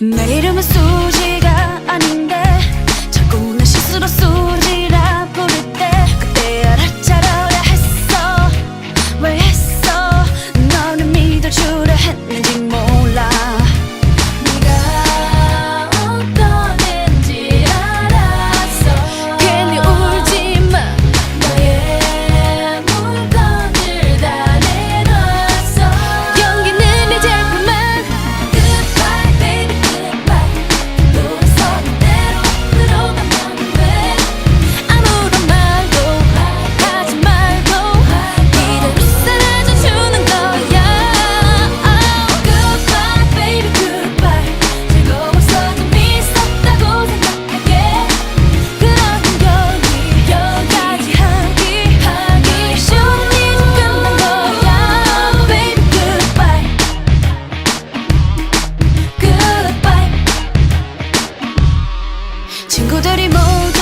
내 이름은 수지가 아닌데 자꾸 내 실수로 수지 小鳥も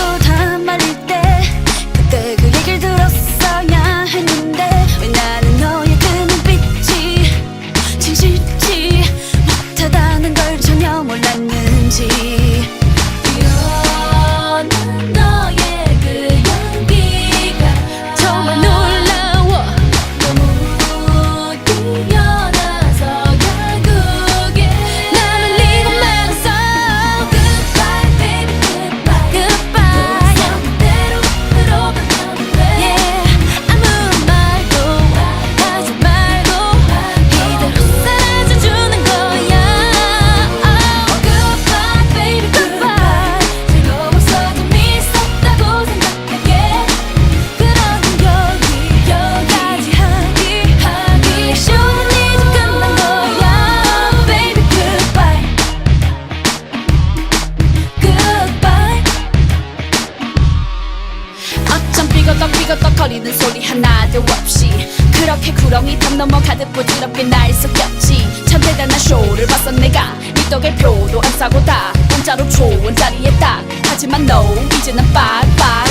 삐걱덕거리는 소리 하나도 없이. 그렇게 구렁이 턱 넘어 가득 부드럽게 날 섞였지. 참 대단한 쇼를 봤어 내가. 이덕에 표도 안 싸고 다. 공짜로 좋은 자리에 딱. 하지만 no 이제는 빡빡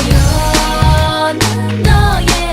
너는 너의